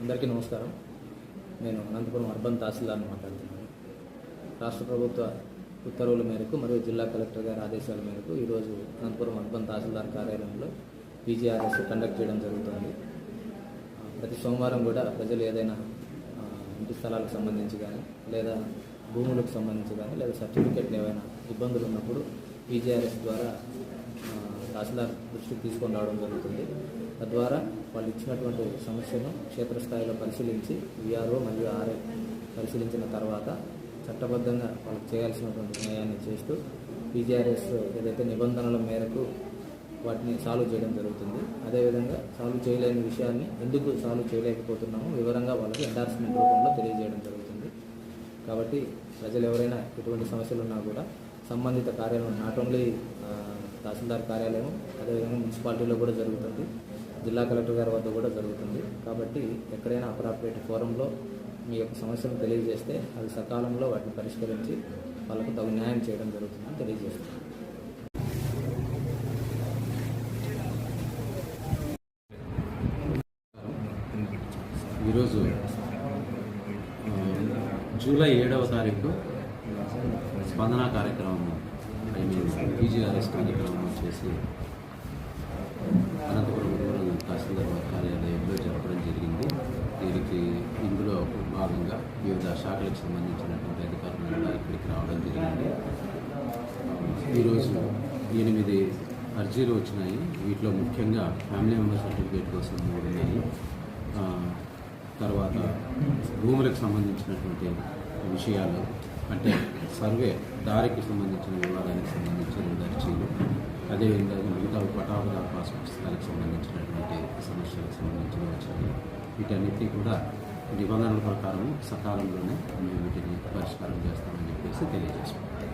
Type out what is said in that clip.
అందరికీ నమస్కారం. నేను అనంతపురం అర్బన్ తహసీల్దార్ని మాట్లాడుతున్నాను. రాష్ట్ర ప్రభుత్వ ఉత్తర్వుల మేరకు మరియు జిల్లా కలెక్టర్ గారి ఆదేశాల మేరకు ఈరోజు అనంతపురం అర్బన్ తహసీల్దార్ కార్యాలయంలో పీజీఆర్ఎస్ కండక్ట్ చేయడం జరుగుతుంది. ప్రతి సోమవారం కూడా ప్రజలు ఏదైనా ఇంటి స్థలాలకు సంబంధించి కానీ లేదా భూములకు సంబంధించి కానీ లేదా సర్టిఫికెట్లు ఏవైనా ఇబ్బందులు ఉన్నప్పుడు పీజీఆర్ఎస్ ద్వారా తహసీల్దార్ దృష్టికి తీసుకొని రావడం జరుగుతుంది. తద్వారా వాళ్ళు ఇచ్చినటువంటి సమస్యను క్షేత్రస్థాయిలో పరిశీలించి విఆర్ఓ మరియు ఆర్ఏ పరిశీలించిన తర్వాత చట్టబద్ధంగా వాళ్ళకి చేయాల్సినటువంటి న్యాయాన్ని చేస్తూ పీజీఆర్ఎస్ ఏదైతే నిబంధనల మేరకు వాటిని సాల్వ్ చేయడం జరుగుతుంది. అదేవిధంగా సాల్వ్ చేయలేని విషయాన్ని ఎందుకు సాల్వ్ చేయలేకపోతున్నామో వివరంగా వాళ్ళకి ఎండార్స్మెంట్ రూపంలో తెలియజేయడం జరుగుతుంది. కాబట్టి ప్రజలు ఎవరైనా ఎటువంటి సమస్యలు ఉన్నా కూడా సంబంధిత కార్యాలయం నాట్ ఓన్లీ తహసీల్దార్ కార్యాలయం అదేవిధంగా మున్సిపాలిటీలో కూడా జరుగుతుంది. జిల్లా కలెక్టర్ గారి వద్ద కూడా జరుగుతుంది. కాబట్టి ఎక్కడైనా అప్రాప్రియేట్ ఫోరంలో మీ యొక్క సమస్యను తెలియజేస్తే అది సకాలంలో వాటిని పరిష్కరించి వాళ్ళకు తగు న్యాయం చేయడం జరుగుతుందని తెలియజేస్తుంది ఈరోజు జూలై ఏడవ తారీఖు స్పందన కార్యక్రమం ఐ మీన్ పీజీఆర్ఎస్ కార్యక్రమం చేసి అనంతపురం తహసీల్దార్ కార్యాలయంలో జరపడం జరిగింది. దీనికి ఇందులో భాగంగా వివిధ శాఖలకు సంబంధించినటువంటి అధికారులు ఇక్కడికి రావడం జరిగింది. ఈరోజు ఎనిమిది అర్జీలు వచ్చినాయి. వీటిలో ముఖ్యంగా ఫ్యామిలీ మెంబర్ సర్టిఫికేట్ కోసం మూడు ఉన్నాయి. తర్వాత భూములకు సంబంధించినటువంటి విషయాలు అంటే సర్వే దారికి సంబంధించిన వివాదానికి సంబంధించిన రెండు అదేవిధంగా మిగతా పటాపద పాస్ పుస్తకాలకు సంబంధించినటువంటి సమస్యలకు సంబంధించిన వచ్చినాయి వీటన్నిటి కూడా నిబంధనల ప్రకారం సకాలంలోనే మేము వీటిని పరిష్కారం చేస్తామని చెప్పేసి తెలియజేసుకుంటాం